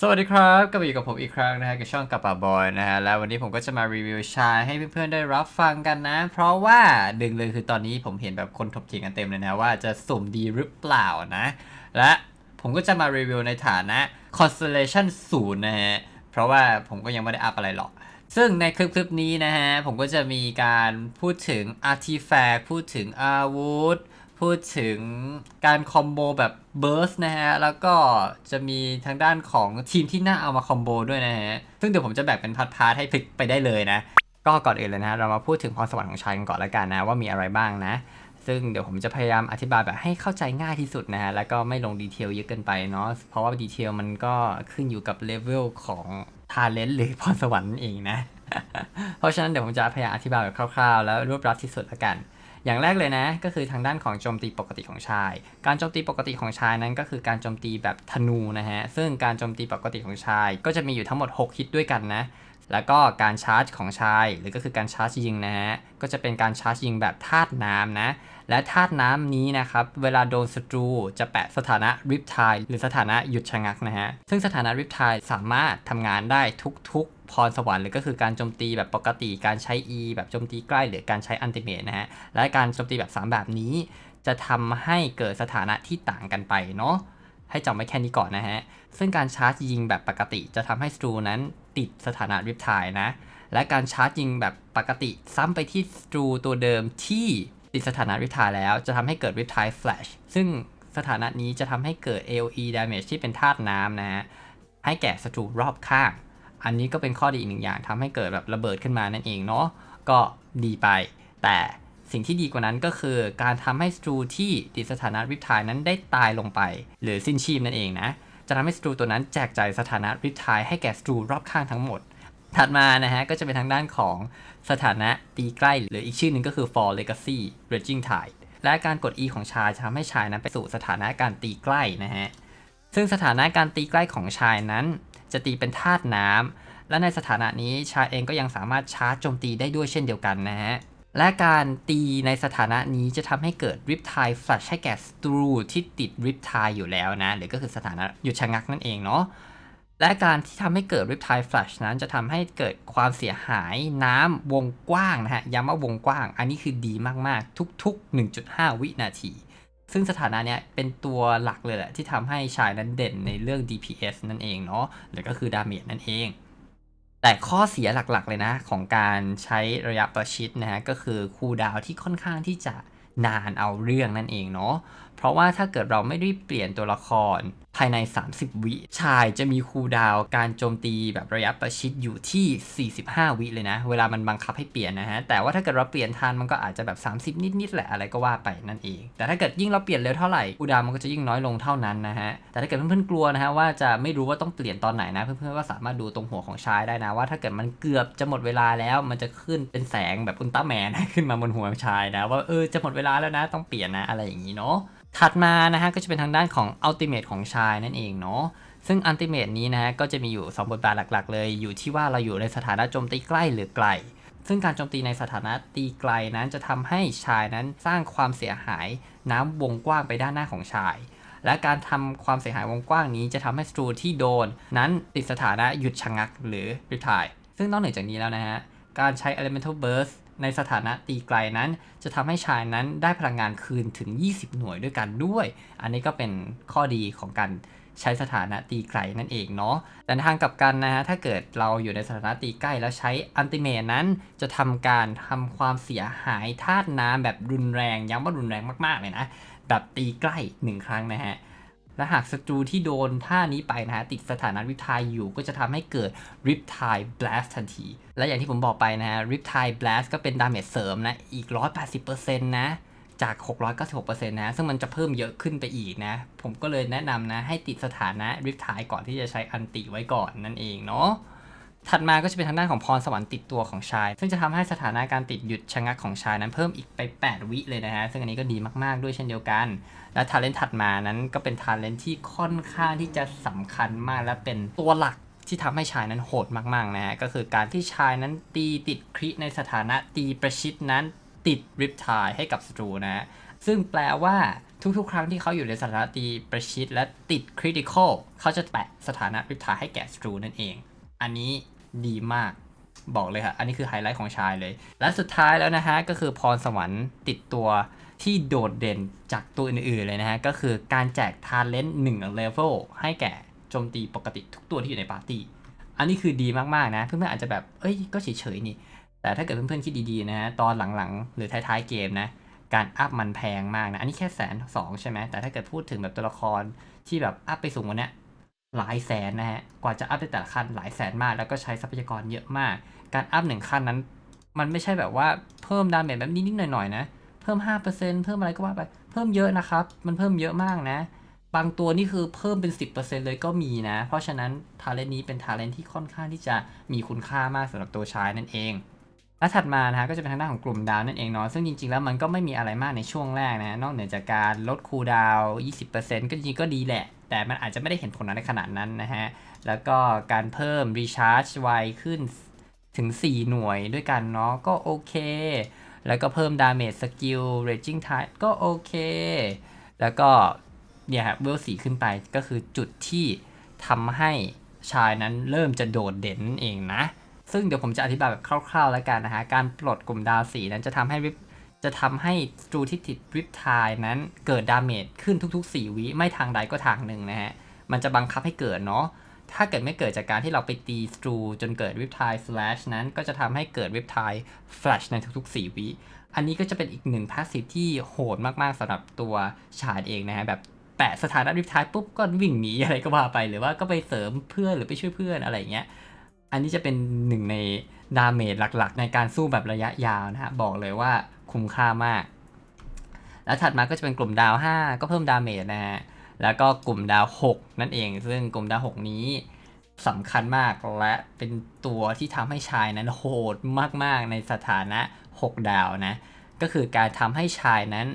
สวัสดีครับกลับมาอยู่กับผมอีกครั้งนะฮะกับช่องกับป่าบอยนะฮะแล้ววันนี้ผมก็จะมารีวิวชาให้เพื่อนๆได้รับฟังกันนะ เพราะว่าดึงเลยคือตอนนี้ผมเห็นแบบคนถกเถียงกันเต็มเลยนะว่าจะสุ่มดีหรือเปล่านะ และผมก็จะมารีวิวในฐานะ Constellation 0นะฮะเพราะว่าผมก็ยังไม่ได้อัพอะไรหรอก ซึ่งในคลิปคลิปนี้นะฮะผมก็จะมีการพูดถึง Artifact พูดถึงอาวุธ พูดถึงการคอมโบแบบเบิร์สนะฮะ แล้วก็จะมีทางด้านของทีมที่น่าเอามาคอมโบด้วยนะฮะ ซึ่งเดี๋ยวผมจะแบ่งเป็นพาร์ทๆให้พลิกไปได้เลยนะ ก็ก่อนอื่นเลยนะ เรามาพูดถึงพรสวรรค์ของชายกันก่อนล้วกันนะ ว่ามีอะไรบ้างนะ ซึ่งเดี๋ยวผมจะพยายามอธิบายแบบให้เข้าใจง่ายที่สุดนะฮะ แล้วก็ไม่ลงดีเทลเยอะเกินไปเนาะ เพราะว่าดีเทลมันก็ขึ้นอยู่กับเลเวลของทาเลนต์หรือพรสวรรค์เองนะ เพราะฉะนั้นเดี๋ยวผมจะพยายามอธิบายแบบคร่าวๆ แล้วรวบรัดที่สุดละกัน อย่างแรกเลยนะก็คือทางด้านของโจมตีปกติของชาย การโจมตีปกติของชายนั้นก็คือการโจมตีแบบธนูนะฮะซึ่งการโจมตีปกติของชาย ก็จะมีอยู่ทั้งหมด 6 ฮิตด้วยกันนะ แล้วก็การชาร์จของชายหรือก็คือการชาร์จยิงนะฮะก็จะเป็นการชาร์จยิงแบบธาตุน้ำนะและธาตุน้ำนี้นะครับเวลาโดนศัตรูจะแปะสถานะริปทายหรือสถานะหยุดชะงักนะฮะซึ่งสถานะริปทายสามารถทำงานได้ทุกๆ พรสวรรค์หรือก็คือการโจมตีแบบปกติการใช้ E แบบโจมตีใกล้หรือการใช้อันติเมทนะฮะและการโจมตีแบบ 3 แบบนี้ จะทำให้เกิดสถานะที่ต่างกันไปเนาะให้จำไว้แค่นี้ก่อนนะฮะ ซึ่งการชาร์จยิงแบบปกติจะทำให้สตรูนั้นติดสถานะริปทายนะ และการชาร์จยิงแบบปกติซ้ำไปที่สตรูตัวเดิมที่ติดสถานะริปทายแล้ว จะทำให้เกิดริปทายแฟลชซึ่งสถานะนี้จะทำให้เกิด AoE damage ที่เป็นธาตุน้ำนะฮะให้แก่ศัตรูรอบข้าง อันนี้ก็เป็นข้อดีอีกหนึ่งอย่างทำให้เกิดแบบระเบิดขึ้นมานั่นเองเนาะก็ดีไป แต่สิ่งที่ดีกว่านั้นก็คือการทำให้สตรูที่ติดสถานะริปทายนั้นได้ตายลงไป หรือสิ้นชีพนั่นเองนะ จะทำให้สตรูตัวนั้นแจกจ่ายสถานะริทายให้แก่สตรูรอบข้างทั้งหมด ถัดมานะฮะก็จะเป็นทางด้านของสถานะตีใกล้หรืออีกชื่อหนึ่งก็คือ Fall Legacy Raging Tide และการกด E ของชายจะทำให้ชายนั้นไปสู่สถานะการตีใกล้นะฮะซึ่งสถานะการตีใกล้ของชายนั้น จะตีเป็นธาตุน้ำและในสถานะนี้ชายเองก็ยังสามารถชาร์จโจมตีได้ด้วยเช่นเดียวกันนะฮะ และการตีในสถานะนี้จะทำให้เกิดริปทายแฟลชให้แก่สตรูที่ติดริปทายอยู่แล้วนะ หรือก็คือสถานะหยุดชะงักนั่นเองเนาะและการที่ทำให้เกิด Riptide Flash นั้นจะทำให้เกิดความเสียหายน้ำวงกว้างนะฮะย้ำว่าวงกว้าง อันนี้คือดีมากๆ ทุก ๆ 1.5 วินาที ซึ่งสถานะเนี้ยเป็นตัวหลักเลยแหละที่ทำให้ชายนั้นเด่นในเรื่อง DPS นั่นเองเนาะหรือก็คือดาเมจนั่นเอง แต่ข้อเสียหลักๆ เลยนะ ของการใช้ระยะประชิดนะฮะก็คือคูดาวที่ค่อนข้างที่จะนานเอาเรื่องนั่นเองเนาะเพราะว่าถ้าเกิดเราไม่ได้เปลี่ยนตัวละครภายใน 30 วิชายจะมีคูดาวการโจมตีแบบระยะประชิดอยู่ที่ 45 วิเลยนะ เวลามันบังคับให้เปลี่ยนนะฮะ แต่ว่าถ้าเกิดเราเปลี่ยนทันมันก็อาจจะแบบ 30 นิดๆแหละอะไรก็ว่าไปนั่นเอง แต่ถ้าเกิดยิ่งเราเปลี่ยนเร็วเท่าไหร่คูดาวน์มันก็จะยิ่งน้อยลงเท่านั้นนะฮะ แต่ถ้าเกิดเพื่อนๆกลัวนะฮะว่าจะไม่รู้ว่าต้องเปลี่ยนตอนไหนนะ เพื่อนๆก็สามารถดูตรงหัวของชายได้นะว่าถ้าเกิดมันเกือบจะหมดเวลาแล้ว มันจะขึ้นเป็นแสงแบบอุลตร้าแมนขึ้นมาบนหัวชายนะว่าเออจะหมดเวลาแล้วนะต้องเปลี่ยนนะอะไรอย่างนี้เนาะถัดมานะฮะก็จะเป็นทางด้านของอัลติเม e ของชายนั่นเองเนาะซึ่งอัลติเม e นี้นะฮะก็จะมีอยู่ 2 บทบาทหลักๆ เลยอยู่ที่ว่าเราอยู่ในสถานะโจมตีใกล้หรือไกล ซึ่งการโจมตีในสถานะตีไกลนั้นจะทำให้ชายนั้นสร้างความเสียหายน้ำวงกว้างไปด้านหน้าของชาย และการทำความเสียหายวงกว้างนี้จะทำให้สตรูที่โดน นั้นติดสถานะหยุดชะงักหรือ retire ซึ่งนอกเหนือจากนี้แล้วนะฮะการใช้ elemental burst ในสถานะตีไกลนั้น จะทำให้ชายนั้นได้พลังงานคืนถึง 20 หน่วยด้วยกันด้วย อันนี้ก็เป็นข้อดีของการใช้สถานะตีไกลนั่นเองเนาะ แต่ทางกลับกันนะฮะ ถ้าเกิดเราอยู่ในสถานะตีใกล้แล้วใช้อันติเม e นั้นจะทำการทำความเสียหายธาตุน้ำแบบรุนแรงย้ำว่ารุนแรงมากๆเลยนะ แบบตีใกล้หนึ่งครั้งนะฮะ และหากศัตรูที่โดนท่านี้ไปนะฮะติดสถานะริปทายอยู่ก็จะทำให้เกิดริปไทบลัสทันที และอย่างที่ผมบอกไปนะฮะริปไทบลัสก็เป็นดาเมจเสริมนะอีก 180%นะจาก 696%นะ ซึ่งมันจะเพิ่มเยอะขึ้นไปอีกนะ ผมก็เลยแนะนำนะ ให้ติดสถานะริบไทก่อนที่จะใช้อันติไว้ก่อนนั่นเองเนาะ ถัดมาก็จะเป็นทางด้านของพรสวรรค์ติดตัวของชาย ซึ่งจะทำให้สถานะการติดหยุดชะงักของชายนั้นเพิ่มอีกไป 8 วิเลยนะฮะ ซึ่งอันนี้ก็ดีมากๆด้วยเช่นเดียวกัน และทาเลนต์ถัดมานั้นก็เป็นทาเลนต์ที่ค่อนข้างที่จะสำคัญมากและเป็นตัวหลักที่ทำให้ชายนั้นโหดมากๆนะฮะ ก็คือการที่ชายนั้นตีติดคริในสถานะตีประชิดนั้นติดริปทายให้กับศัตรูนะฮะ ซึ่งแปลว่าทุกๆ ครั้งที่เขาอยู่ในสถานะตีประชิดและติดคริติคอลเขาจะแปะสถานะริปทายให้แก่สตรูนั่นเอง อันนี้ ดีมากบอกเลยค่ะอันนี้คือไฮไลท์ของชายเลย และสุดท้ายแล้วนะฮะ ก็คือพรสวรรค์ติดตัวที่โดดเด่นจากตัวอื่นๆเลยนะฮะ ก็คือการแจกทาเลนต์หนึ่งเลเวลให้แก่โจมตีปกติทุกตัวที่อยู่ในปาร์ตี้ อันนี้คือดีมากๆนะ เพื่อนๆอาจจะแบบ เอ้ย ก็เฉยๆนี่ แต่ถ้าเกิดเพื่อนๆคิดดีๆนะฮะ ตอนหลังๆ หรือท้ายๆเกมนะ การอัพมันแพงมากนะ อันนี้แค่แสนสองใช่ไหมแต่ถ้าเกิดพูดถึงแบบตัวละครที่แบบอัพไปสูงกว่านี้ หลายแสนนะฮะ กว่าจะอัพได้แต่ละขั้นหลายแสนมาก แล้วก็ใช้ทรัพยากรเยอะมาก การอัพหนึ่งขั้นนั้น มันไม่ใช่แบบว่าเพิ่มดาเมจแบบนิดๆหน่อยๆนะ เพิ่ม 5%เพิ่มอะไรก็ว่าไป เพิ่มเยอะนะครับ มันเพิ่มเยอะมากนะ บางตัวนี่คือเพิ่มเป็น 10%เลยก็มีนะ เพราะฉะนั้นทาเลนนี้เป็นทาเลนที่ค่อนข้างที่จะมีคุณค่ามากสำหรับตัวชายนั่นเอง และถัดมานะฮะก็จะเป็นทางด้านของกลุ่มดาวนั่นเองเนาะซึ่งจริงๆแล้วมันก็ไม่มีอะไรมากในช่วงแรกนะนอกเหนือจากการลดคูลดาว 20%ก็จริงก็ดีแหละ แต่มันอาจจะไม่ได้เห็นผลในขนาดนั้นนะฮะ แล้วก็การเพิ่มรีชาร์จไวขึ้นถึง 4 หน่วยด้วยกันเนาะก็โอเค แล้วก็เพิ่มดาเมจสกิล raging tide ก็โอเค แล้วก็เนี่ยฮะเวลสีขึ้นไปก็คือจุดที่ทำให้ชายนั้นเริ่มจะโดดเด่นนั่นเองนะ ซึ่งเดี๋ยวผมจะอธิบายแบบคร่าวๆแล้วกันนะฮะ การปลดกลุ่มดาวสีนั้นจะทำให้ริปจะทำให้สตรูที่ติดริปทายนั้นเกิดดาเมจขึ้นทุก ๆ 4 วิไม่ทางใดก็ทางหนึ่งนะฮะ มันจะบังคับให้เกิดเนาะ ถ้าเกิดไม่เกิดจากการที่เราไปตีสตรูจนเกิดริปทายฟลชนั้นก็จะทำให้เกิดริปทายฟลชในทุก ๆ 4 วิ อันนี้ก็จะเป็นอีกหนึ่งพาสซีฟที่โหดมากๆสำหรับตัวชาดเองนะฮะแบบแปะสถานะริปทายปุ๊บก็วิ่งหนีอะไรก็ว่าไปหรือว่าก็ไปเสริมเพื่อนหรือไปช่วยเพื่อนอะไรเงี้ย อันนี้จะเป็นหนึ่งในดาเมจหลักๆ ในการสู้แบบระยะยาวนะฮะบอกเลยว่าคุ้มค่ามาก แล้วถัดมาก็จะเป็นกลุ่มดาว 5 ก็เพิ่มดาเมจนะฮะแล้วก็กลุ่มดาว 6 นั่นเอง ซึ่งกลุ่มดาว 6 นี้สำคัญมากและเป็นตัวที่ทำให้ชายนั้นโหดมากๆ ในสถานะ 6 ดาวนะ ก็คือการทำให้ชายนั้น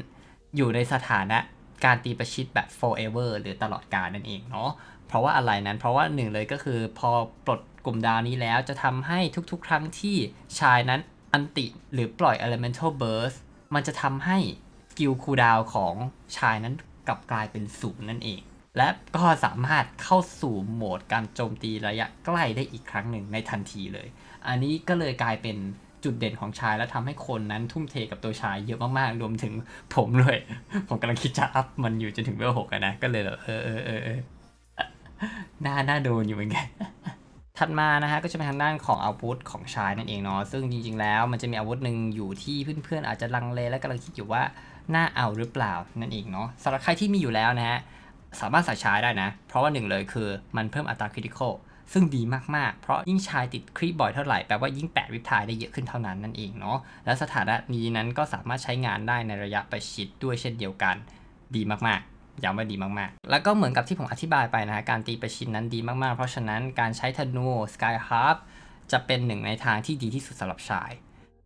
อยู่ในสถานะการตีประชิดแบบ forever หรือตลอดกาลนั่นเองเนาะเพราะว่าอะไรนั้น เพราะว่าหนึ่งเลยก็คือพอปลด ลุ่มดาวนี้แล้วจะทำให้ทุกๆ ครั้งที่ชายนั้นอันติหรือปล่อย elemental burst มันจะทำให้สกิลคูดาวของชายนั้นกลับกลายเป็นศูนย์นั่นเอง และก็สามารถเข้าสู่โหมดการโจมตีระยะใกล้ได้อีกครั้งหนึ่งในทันทีเลย อันนี้ก็เลยกลายเป็นจุดเด่นของชายและทำให้คนนั้นทุ่มเทกับตัวชายเยอะมากๆ รวมถึงผมด้วย ผมกำลังคิดจะอัพมันอยู่จนถึงเวลหกอะนะ ก็เลยแบบเออเออเออเออน่าน่าโดนอยู่เหมือนกัน ถัดมานะฮะก็จะเป็นทางด้านของอาวุธของชายนั่นเองเนาะซึ่งจริง ๆ แล้วมันจะมีอาวุธหนึ่งอยู่ที่เพื่อนๆอาจจะลังเลและกำลังคิดอยู่ว่าน่าเอาหรือเปล่านั่นเองเนาะสำหรับใครที่มีอยู่แล้วนะฮะสามารถใส่ชายได้นะ เพราะว่าหนึ่งเลยคือมันเพิ่มอัตราคริติคอลซึ่งดีมากๆ เพราะยิ่งชายติดครีบ่อยเท่าไหร่แปลว่ายิ่งแปะวิปทายได้เยอะขึ้นเท่านั้นนั่นเองเนาะและสถานะนี้นั้นก็สามารถใช้งานได้ในระยะประชิดด้วยเช่นเดียวกัน ดีมากๆ ย้ำว่าดีมากๆ แล้วก็เหมือนกับที่ผมอธิบายไปนะฮะการตีประชิดนั้นดีมากๆ เพราะฉะนั้นการใช้ธนู Sky Harp จะเป็นหนึ่งในทางที่ดีที่สุดสำหรับชาย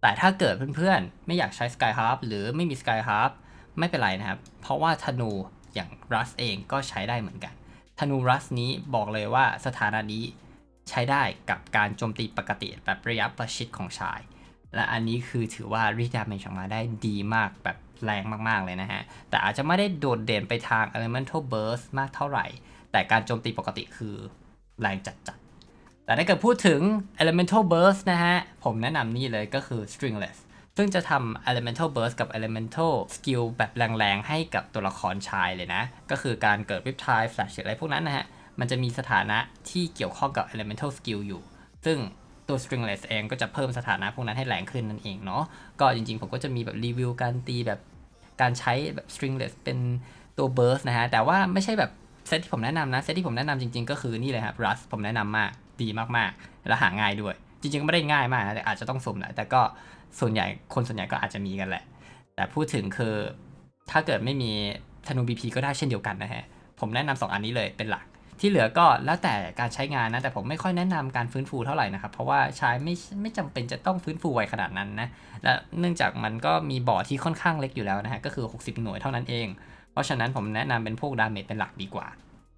แต่ถ้าเกิดเพื่อนๆ ไม่อยากใช้ Sky Harp หรือไม่มี Sky Harp ไม่เป็นไรนะครับ เพราะว่าธนูอย่าง Rust เองก็ใช้ได้เหมือนกัน ธนู Rust นี้บอกเลยว่าสถานะนี้ใช้ได้กับการโจมตีปกติแบบระยะประชิดของชาย และอันนี้คือถือว่ารีดาเมจออกมาได้ดีมากแบบ แรงมากๆเลยนะฮะ แต่อาจจะไม่ได้โดดเด่นไปทาง Elemental Burst มากเท่าไหร่ แต่การโจมตีปกติคือแรงจัดๆ แต่ถ้าเกิดพูดถึง Elemental Burst นะฮะ ผมแนะนำนี่เลยก็คือ Stringless ซึ่งจะทำ Elemental Burst กับ Elemental Skill แบบแรงๆ ให้กับตัวละครชายเลยนะ ก็คือการเกิด Riptide Flash อะไรพวกนั้นนะฮะ มันจะมีสถานะที่เกี่ยวข้องกับ Elemental Skill อยู่ ซึ่ง ตัว Stringless เองก็จะเพิ่มสถานะพวกนั้นให้แรงขึ้นนั่นเองเนาะก็จริงๆ ผมก็จะมีแบบรีวิวการตีแบบการใช้แบบ Stringless เป็นตัว Burst นะฮะ แต่ว่าไม่ใช่แบบเซตที่ผมแนะนำนะ เซตที่ผมแนะนำจริงๆ ก็คือนี่เลยครับ Rust ผมแนะนำมากดีมากๆ และหาง่ายด้วย จริงๆ ก็ไม่ได้ง่ายมากนะแต่อาจจะต้องสุ่มแหละแต่ก็ส่วนใหญ่คนส่วนใหญ่ก็อาจจะมีกันแหละ แต่พูดถึงคือถ้าเกิดไม่มีธนู BP ก็ได้เช่นเดียวกันนะฮะผมแนะนำสองอันนี้เลยเป็นหลัก ที่เหลือก็แล้วแต่การใช้งานนะ แต่ผมไม่ค่อยแนะนำการฟื้นฟูเท่าไหร่นะครับ เพราะว่าใช้ไม่ไม่จำเป็นจะต้องฟื้นฟูไวขนาดนั้นนะ และเนื่องจากมันก็มีบอร์ดที่ค่อนข้างเล็กอยู่แล้วนะฮะ ก็คือ 60 หน่วยเท่านั้นเอง เพราะฉะนั้นผมแนะนำเป็นพวกดาเมจเป็นหลักดีกว่า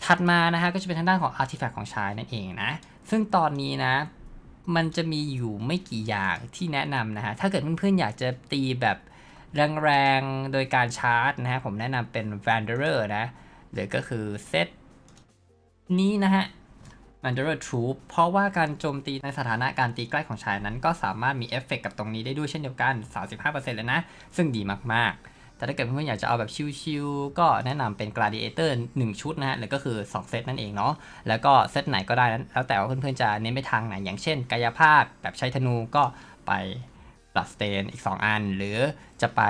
ถัดมานะฮะก็จะเป็นทางด้านของอาร์ติแฟกต์ของชายนั่นเองนะ ซึ่งตอนนี้นะ มันจะมีอยู่ไม่กี่อย่างที่แนะนำนะฮะ ถ้าเกิดเพื่อนๆอยากจะตีแบบแรงๆ โดยการชาร์จนะฮะ ผมแนะนำเป็น Wanderer นะ หรือก็คือเซต นี้นะฮะ Wanderer Troop เพราะว่าการโจมตีในสถานะการตีใกล้ของชายนั้น ก็สามารถมีเอฟเฟกกับตรงนี้ได้ด้วยเช่นเดียวกัน 35%เลยนะ ซึ่งดีมากๆ แต่ถ้าเกิดเพื่อนๆอยากจะเอาแบบชิลๆก็แนะนำเป็น Gladiator 1 ชุดนะฮะหรือก็คือ 2 เซตนั่นเองเนาะแล้วก็เซตไหนก็ได้นั้นแล้วแต่ว่าเพื่อนๆจะเน้นไปทางไหนอย่างเช่น กายภาพแบบใช้ธนูก็ไป Bloodstain อีก 2 อัน หรือจะไป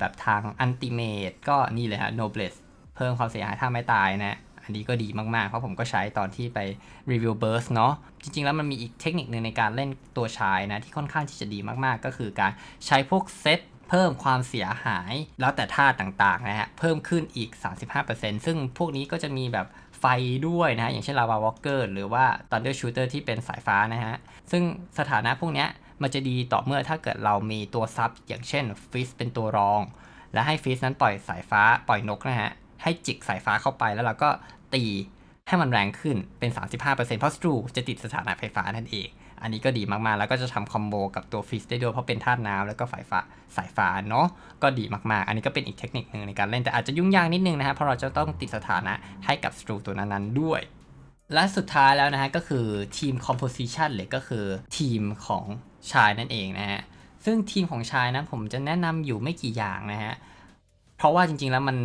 แบบทาง Ultimate ก็นี่เลยฮะ Noblesse เพิ่มความเสียหายถ้าไม่ตายนะ อันนี้ก็ดีมากๆ เพราะผมก็ใช้ตอนที่ไปรีวิว Burst เนาะจริงๆ แล้วมันมีอีกเทคนิคหนึ่งในการเล่นตัวชายนะ ที่ค่อนข้างที่จะดีมากๆ ก็คือการใช้พวกเซตเพิ่มความเสียหายแล้วแต่ท่าต่างๆนะฮะเพิ่มขึ้นอีก 35%ซึ่งพวกนี้ก็จะมีแบบไฟด้วยนะฮะอย่างเช่น Lava Walker หรือว่า Thunder Shooter ที่เป็นสายฟ้านะฮะซึ่งสถานะพวกเนี้ยมันจะดีต่อเมื่อถ้าเกิดเรามีตัวซับอย่างเช่นฟิสเป็นตัวรอง และให้ฟิสนั้นปล่อยสายฟ้าปล่อยนกนะฮะ ให้จิกสายฟ้าเข้าไปแล้วเราก็ตีให้มันแรงขึ้นเป็น 35%เพราะสตรูจะติดสถานะไฟฟ้านั่นเอง อันนี้ก็ดีมากๆ แล้วก็จะทำคอมโบกับตัวฟิสได้ด้วยเพราะเป็นธาตุน้ำแล้วก็ไฟฟ้าสายฟ้าเนาะก็ดีมากๆ อันนี้ก็เป็นอีกเทคนิคหนึ่งในการเล่นแต่อาจจะยุ่งยากนิดนึงนะฮะเพราะเราจะต้องติดสถานะให้กับสตรูตัวนั้นๆด้วย และสุดท้ายแล้วนะฮะก็คือทีม composition หรือก็คือทีมของชายนั่นเองนะฮะซึ่งทีมของชายนะผมจะแนะนำอยู่ไม่กี่อย่างนะฮะเพราะว่าจริงๆแล้วมัน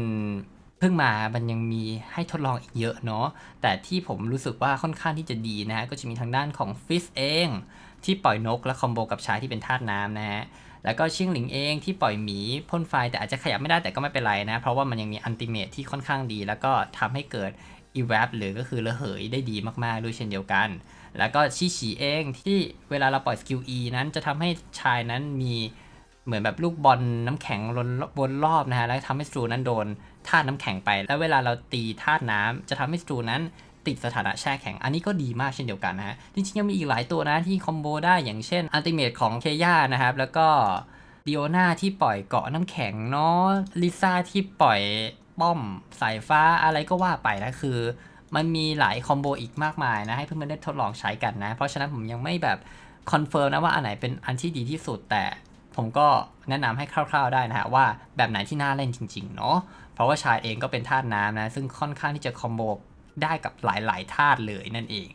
เพิ่งมามันยังมีให้ทดลองอีกเยอะเนาะ แต่ที่ผมรู้สึกว่าค่อนข้างที่จะดีนะฮะ ก็จะมีทางด้านของฟิสเอง ที่ปล่อยนกและคอมโบกับชายที่เป็นธาตุน้ำนะฮะ แล้วก็ชิงหลิงเองที่ปล่อยหมีพ่นไฟแต่อาจจะขยับไม่ได้แต่ก็ไม่เป็นไรนะ เพราะว่ามันยังมีอันติเมทที่ค่อนข้างดี แล้วก็ทำให้เกิดอีแวบหรือก็คือระเหยได้ดีมากๆด้วยเช่นเดียวกัน แล้วก็ชิฉีเองที่เวลาเราปล่อยสกิล E นั้นจะทำให้ชายนั้นมี เหมือนแบบลูกบอลน้ำแข็งวนวนรอบนะฮะแล้วทำให้สตูนั้นโดนธาตุน้ำแข็งไป แล้วเวลาเราตีธาตุน้ำจะทำให้สตูนั้นติดสถานะแช่แข็ง อันนี้ก็ดีมากเช่นเดียวกันนะฮะ จริงๆ ยังมีอีกหลายตัวนะที่คอมโบได้อย่างเช่นอัลติเมทของเคย่านะครับ แล้วก็ดิโอนาที่ปล่อยเกาะน้ำแข็งเนาะลิซ่าที่ปล่อยป้อมสายฟ้าอะไรก็ว่าไปนะคือ มันมีหลายคอมโบอีกมากมายนะ ให้เพื่อนๆได้ทดลองใช้กันนะ เพราะฉะนั้นผมยังไม่แบบคอนเฟิร์มนะว่าอันไหนเป็นอันที่ดีที่สุดแต่ ผมก็แนะนำให้คร่าว ๆได้นะฮะว่าแบบไหนที่น่าเล่นจริง ๆ เนาะเพราะว่าชายเองก็เป็นธาตุน้ำนะซึ่งค่อนข้างที่จะคอมโบได้กับหลายๆธาตุเลยนั่นเอง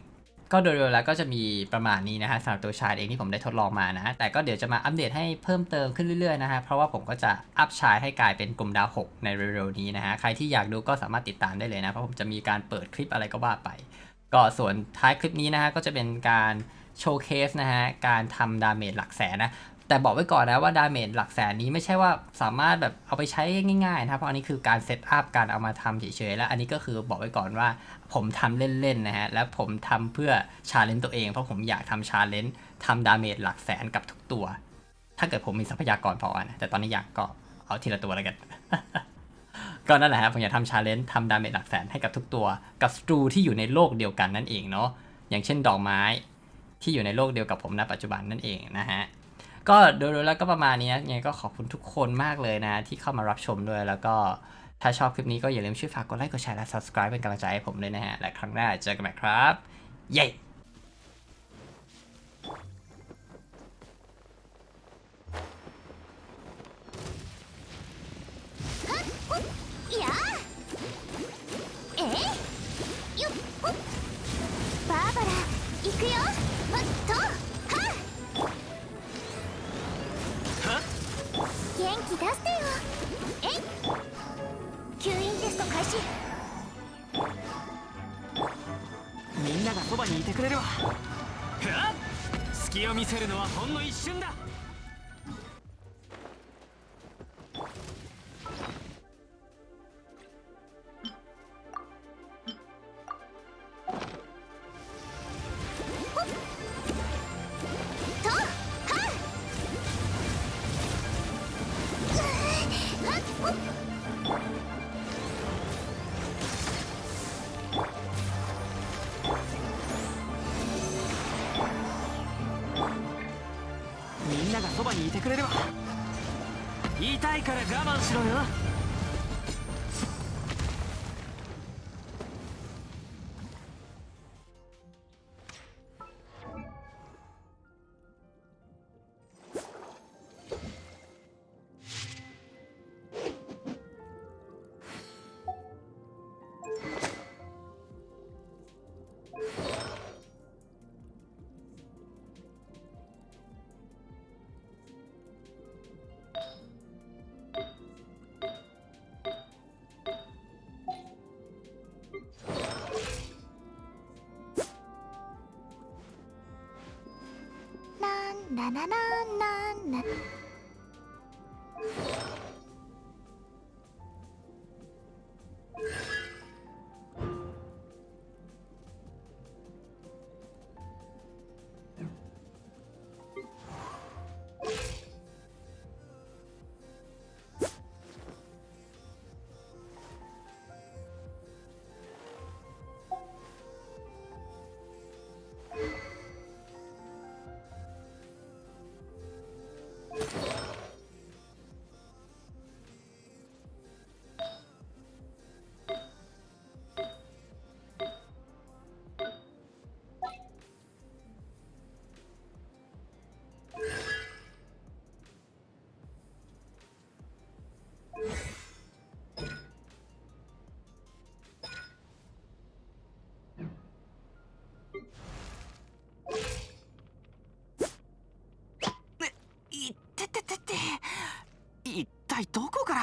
ก็โดยรวมแล้วก็จะมีประมาณนี้นะฮะสำหรับตัวชาร์ดเองที่ผมได้ทดลองมานะ แต่ก็เดี๋ยวจะมาอัปเดตให้เพิ่มเติมขึ้นเรื่อยๆนะฮะเพราะว่าผมก็จะอัพชาร์ดให้กลายเป็นกลุ่มดาว 6 ในเร็วๆนี้นะฮะใครที่อยากดูก็สามารถติดตามได้เลยนะเพราะผมจะมีการเปิดคลิปอะไรก็ว่าไป ก็ส่วนท้ายคลิปนี้นะฮะก็จะเป็นการโชว์เคสนะฮะการทำดาเมจหลักแสนนะ แต่บอกไว้ก่อนนะว่าดาเมจหลักแสนนี้ไม่ใช่ว่าสามารถแบบเอาไปใช้ง่ายๆนะครับเพราะอันนี้คือการเซตอัพการเอามาทำเฉยๆแล้วอันนี้ก็คือบอกไว้ก่อนว่าผมทำเล่นๆนะฮะและผมทำเพื่อชาเลนจ์ตัวเองเพราะผมอยากทำชาเลนจ์ทำดาเมจหลักแสนกับทุกตัว ถ้าเกิดผมมีทรัพยากรพอนะแต่ตอนนี้อยากก็เอาทีละตัวแล้วกัน ก็นั่นแหละครับผมอยากทำชาเลนจ์ทำดาเมจหลักแสนให้กับทุกตัว กับสตรูที่อยู่ในโลกเดียวกันนั่นเองเนาะอย่างเช่นดอกไม้ที่อยู่ในโลกเดียวกับผมณปัจจุบันนั่นเองนะฮะ ก็โดยแล้วก็ประมาณนี้นะยังไงก็ขอบคุณทุกคนมากเลยนะ ที่เข้ามารับชมด้วยแล้วก็ถ้าชอบคลิปนี้ก็อย่าลืมช่วยฝากกดไลค์กดแชร์และ subscribe เป็นกำลังใจให้ผมด้วยนะฮะ และครั้งหน้าเจอกันใหม่ครับ เย้ を見せるのはほんの一瞬だ。れれば痛いから我慢しろよ。ナナナナ一体どこから？